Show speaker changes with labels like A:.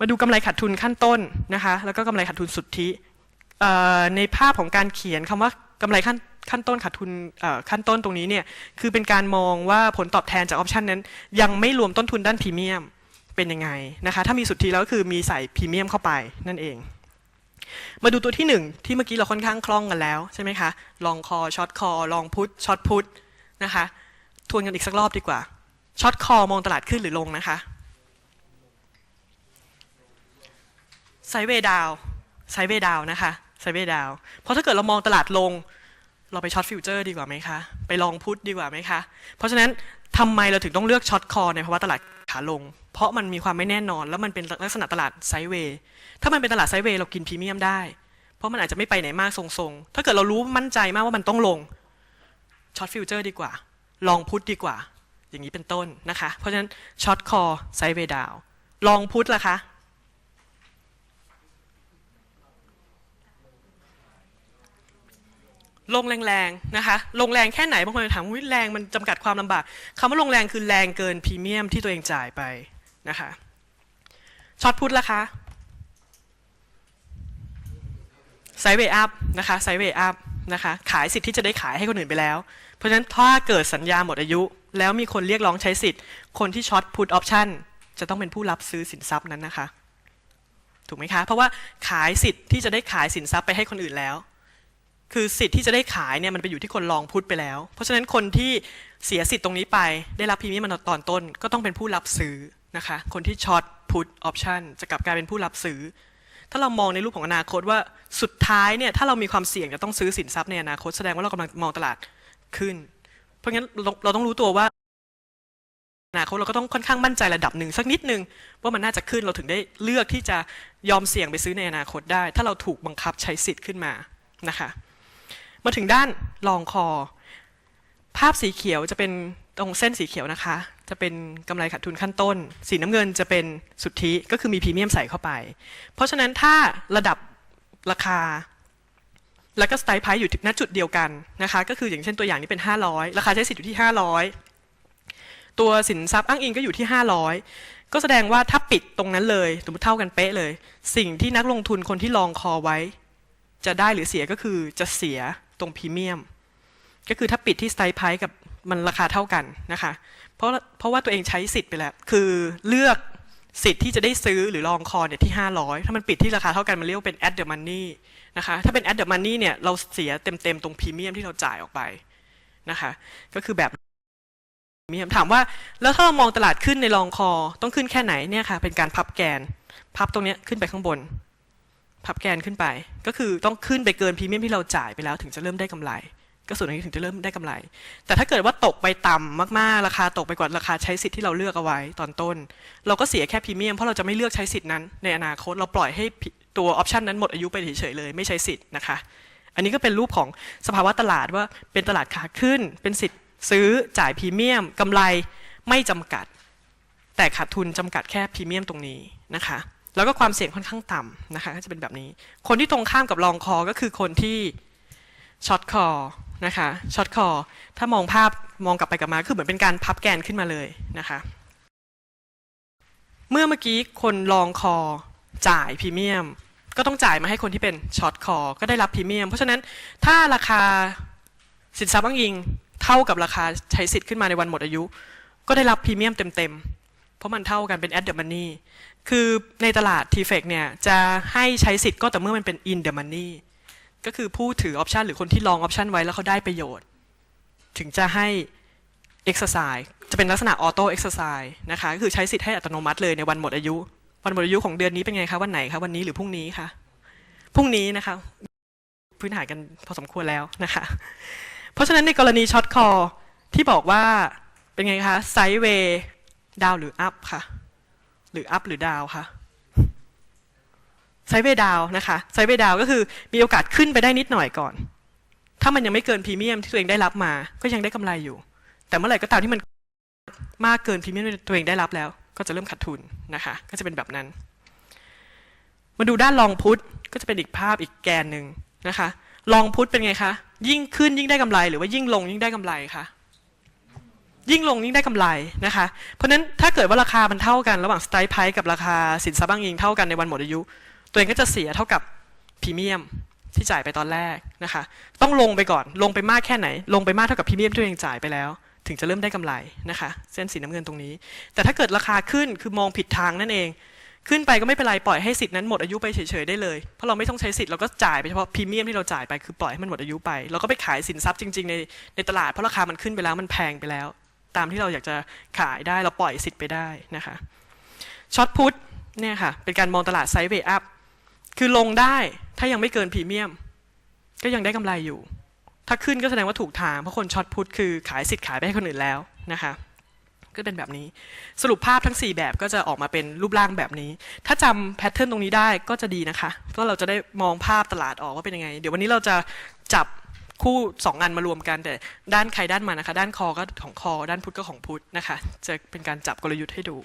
A: มาดูกำไรขาดทุนขั้นต้นนะคะ แล้วก็กำไรขาดทุนสุทธิในภาพของการเขียนคำว่ากำไรขั้นขั้นต้นขาดทุนขั้นต้นตรงนี้เนี่ยคือเป็นการมองว่าผลตอบแทนจากออปชันนั้น ยังไม่รวมต้นทุนด้านพรีเมียมเป็นยังไงนะคะถ้ามีสุทธิแล้วก็คือมีใส่พรีเมียมเข้าไปนั่นเอง มาดูตัวที่หนึ่งที่เมื่อกี้เราค่อนข้างคล่องกันแล้วใช่ไหมคะลองคอช็อตคอลองพุทช็อตพุทนะคะทวนกันอีกสักรอบดีกว่าช็อตคอมองตลาดขึ้นหรือลงนะคะ ไซเวดาวไซเวดาวนะคะไซเวดาวเพราะถ้าเกิดเรามองตลาดลง เราไปช็อตฟิวเจอร์ดีกว่าไหมคะ ไปลองพุทดีกว่าไหมคะ เพราะฉะนั้นทำไมเราถึงต้องเลือกช็อตคอในภาวะตลาดขาลง เพราะมันมีความไม่แน่นอน แล้วมันเป็นลักษณะตลาดไซเวย์ถ้ามันเป็นตลาดไซเวย์เรากินพรีเมียมได้ เพราะมันอาจจะไม่ไปไหนมากทรงๆ ถ้าเกิดเรารู้มั่นใจมากว่ามันต้องลงช็อตฟิวเจอร์ดีกว่า ลองพุทดีกว่า อย่างนี้เป็นต้นนะคะ เพราะฉะนั้นช็อตคอไซเวย์ดาวลองพุทล่ะคะ ลงแรงๆนะคะ ลงแรงแค่ไหนบางคนจะถามว่าแรงมันจำกัดความลำบากคำว่าลงแรงคือแรงเกินพรีเมียมที่ตัวเองจ่ายไปนะคะช็อตพุทละคะไซเวย์อัพนะคะไซเวย์อัพนะคะขายสิทธิ์ที่จะได้ขายให้คนอื่นไปแล้ว เพราะฉะนั้นถ้าเกิดสัญญาหมดอายุ แล้วมีคนเรียกร้องใช้สิทธิ์ คนที่ช็อตพุทออปชั่นจะต้องเป็นผู้รับซื้อสินทรัพย์นั้นนะคะ ถูกไหมคะ เพราะว่าขายสิทธิ์ที่จะได้ขายสินทรัพย์ไปให้คนอื่นแล้ว คือสิทธิ์ที่จะได้ขายเนี่ยมันไปอยู่ที่คนลองพุทธไปแล้ว เพราะฉะนั้นคนที่เสียสิทธิ์ตรงนี้ไปได้รับพรีเมียมมันตอนต้น ก็ต้องเป็นผู้รับซื้อนะคะ คนที่ช็อตพุทออปชันจะกลับกลายเป็นผู้รับซื้อ ถ้าเรามองในรูปของอนาคตว่าสุดท้ายเนี่ยถ้าเรามีความเสี่ยงจะต้องซื้อสินทรัพย์ในอนาคตแสดงว่าเรากำลังมองตลาดขึ้น เพราะงั้นเราเราต้องรู้ตัวว่าอนาคตเราก็ต้องค่อนข้างมั่นใจระดับหนึ่งสักนิดนึงว่ามันน่าจะขึ้นเราถึงได้เลือกที่จะยอมเสี่ยงไปซื้อในอนาคตได้ ถ้าเราถูกบังคับใช้สิทธิ์ขึ้นมานะคะ มาถึงด้านรองคอ ภาพสีเขียวจะเป็นตรงเส้นสีเขียวนะคะ จะเป็นกำไรขาดทุนขั้นต้น สีน้ำเงินจะเป็นสุทธิก็คือมีพรีเมียมใส่เข้าไป เพราะฉะนั้นถ้าระดับราคา แล้วก็สไตล์ไพร์อยู่ณจุดเดียวกันนะคะก็คืออย่างเช่นตัวอย่างนี้เป็น 500 ราคาใช้สิทธิ์อยู่ที่ 500 ตัวสินทรัพย์อ้างอิงก็อยู่ที่ 500 ก็แสดงว่าถ้าปิดตรงนั้นเลยสมมติเท่ากันเป๊ะเลย สิ่งที่นักลงทุนคนที่ลองคอไว้ จะได้หรือเสียก็คือจะเสีย ตรงพรีเมียมก็คือถ้าปิดที่สไตล์ไพกับมันราคาเท่ากันนะคะ เพราะเพราะว่าตัวเองใช้สิทธิ์ไปแล้ว คือเลือกสิทธิ์ที่จะได้ซื้อหรือลองคอเนี่ยที่ 500 ถ้ามันปิดที่ราคาเท่ากัน มันเรียกว่าเป็น at the money นะคะ ถ้าเป็น at the money เนี่ยเราเสียเต็มๆตรงพรีเมียมที่เราจ่ายออกไปนะคะ ก็คือแบบพรีเมียมถามว่าแล้วถ้าเรามองตลาดขึ้นในลองคอต้องขึ้นแค่ไหนเนี่ยค่ะเป็นการพับแกน พับตรงเนี้ยขึ้นไปข้างบน พับแกนขึ้นไป ก็คือต้องขึ้นไปเกินพรีเมียมที่เราจ่ายไปแล้วถึงจะเริ่มได้กำไร ก็ส่วนนี้ถึงจะเริ่มได้กำไร แต่ถ้าเกิดว่าตกไปต่ำมากๆ ราคาตกไปกว่าราคาใช้สิทธิ์ที่เราเลือกเอาไว้ตอนต้น เราก็เสียแค่พรีเมียมเพราะเราจะไม่เลือกใช้สิทธิ์นั้น ในอนาคตเราปล่อยให้ตัวออปชันนั้นหมดอายุไปเฉยๆเลยไม่ใช้สิทธิ์นะคะ อันนี้ก็เป็นรูปของสภาวะตลาดว่าเป็นตลาดขาขึ้น เป็นสิทธิ์ซื้อจ่ายพรีเมียมกำไรไม่จำกัด แต่ขาดทุนจำกัดแค่พรีเมียมตรงนี้นะคะ แล้วก็ความเสี่ยงค่อนข้างต่ำนะคะก็จะเป็นแบบนี้ คนที่ตรงข้ามกับลองคอก็คือคนที่ช็อตคอนะคะช็อตคอถ้ามองภาพมองกลับไปกลับมาคือเหมือนเป็นการพับแกนขึ้นมาเลยนะคะเมื่อเมื่อกี้คนลองคอจ่ายพรีเมียม ก็ต้องจ่ายมาให้คนที่เป็นช็อตคอก็ได้รับพรีเมียม เพราะฉะนั้นถ้าราคาสินทรัพย์อ้างอิงเท่ากับราคาใช้สิทธิ์ขึ้นมาในวันหมดอายุ ก็ได้รับพรีเมียมเต็มๆ เพราะมันเท่ากันเป็น at the money คือในตลาด t f e c เนี่ยจะให้ใช้สิทธิ์ก็แต่เมื่อมันเป็น in the money ก็คือผู้ถือออปชันหรือคนที่ลองออปชันไว้แล้วเขาได้ประโยชน์ ถึงจะให้ exercise จะเป็นลักษณะ auto exercise นะคะก็คือใช้สิทธิ์ให้อัตโนมัติเลยในวันหมดอายุ วันหมดอายุของเดือนนี้เป็นไงคะวันไหนคะวันนี้หรือพรุ่งนี้คะพรุ่งนี้นะคะ พื้นฐานกันพอสมควรแล้วนะคะ เพราะฉะนั้นในกรณีช็อตคอที่บอกว่าเป็นไงคะไซด์เวย์ ดาวหรืออัพค่ะ หรืออัพหรือดาวค่ะไซเวย์ดาวนะคะไซเวย์ดาวก็คือมีโอกาสขึ้นไปได้นิดหน่อยก่อน ถ้ามันยังไม่เกินพรีเมียมที่ตัวเองได้รับมา ก็ยังได้กำไรอยู่ แต่เมื่อไหร่ก็ตามที่มันมากเกินพรีเมียมที่ตัวเองได้รับแล้ว ก็จะเริ่มขาดทุนนะคะ ก็จะเป็นแบบนั้น มาดูด้านลองพุทก็จะเป็นอีกภาพอีกแกนหนึ่งนะคะ ลองพุทเป็นไงคะ ยิ่งขึ้นยิ่งได้กำไร หรือว่ายิ่งลงยิ่งได้กำไรคะ ยิ่งลงยิ่งได้กำไรนะคะ เพราะฉะนั้นถ้าเกิดว่าราคามันเท่ากันระหว่างสไตล์ไพกับราคาสินทรัพย์อ้างอิงเท่ากันในวันหมดอายุ ตัวเองก็จะเสียเท่ากับพรีเมียมที่จ่ายไปตอนแรกนะคะ ต้องลงไปก่อนลงไปมากแค่ไหน ลงไปมากเท่ากับพรีเมียมที่ตัวเองจ่ายไปแล้ว ถึงจะเริ่มได้กำไรนะคะ เส้นสีน้ำเงินตรงนี้ แต่ถ้าเกิดราคาขึ้นคือมองผิดทางนั่นเอง ขึ้นไปก็ไม่เป็นไรปล่อยให้สิทธิ์นั้นหมดอายุไปเฉยๆได้เลยเพราะเราไม่ต้องใช้สิทธิ์เราก็จ่ายไปเฉพาะพรีเมียมที่เราจ่ายไปคือปล่อยให้มันหมดอายุไปเราก็ไปขายสินทรัพย์จริง ๆ ในในตลาดเพราะราคามันขึ้นไปแล้วมันแพงไปแล้ว ตามที่เราอยากจะขายได้เราปล่อยสิทธิ์ไปได้นะคะช็อตพุทเนี่ยค่ะเป็นการมองตลาดไซด์เวย์อัพคือลงได้ถ้ายังไม่เกินพรีเมียม ก็ยังได้กำไรอยู่ ถ้าขึ้นก็แสดงว่าถูกทาง เพราะคนช็อตพุทคือขายสิทธิ์ขายไปให้คนอื่นแล้วนะคะก็เป็นแบบนี้สรุปภาพทั้ง 4 แบบก็จะออกมาเป็นรูปร่างแบบนี้ ถ้าจำแพทเทิร์นตรงนี้ได้ก็จะดีนะคะเพราะเราจะได้มองภาพตลาดออกว่าเป็นยังไง เดี๋ยววันนี้เราจะจับ คู่2อันมารวมกันแต่ด้านใครด้านมันนะคะ ด้านคอก็ของคอ ด้านพุทธก็ของพุทธนะคะ จะเป็นการจับกลยุทธ์ให้ดู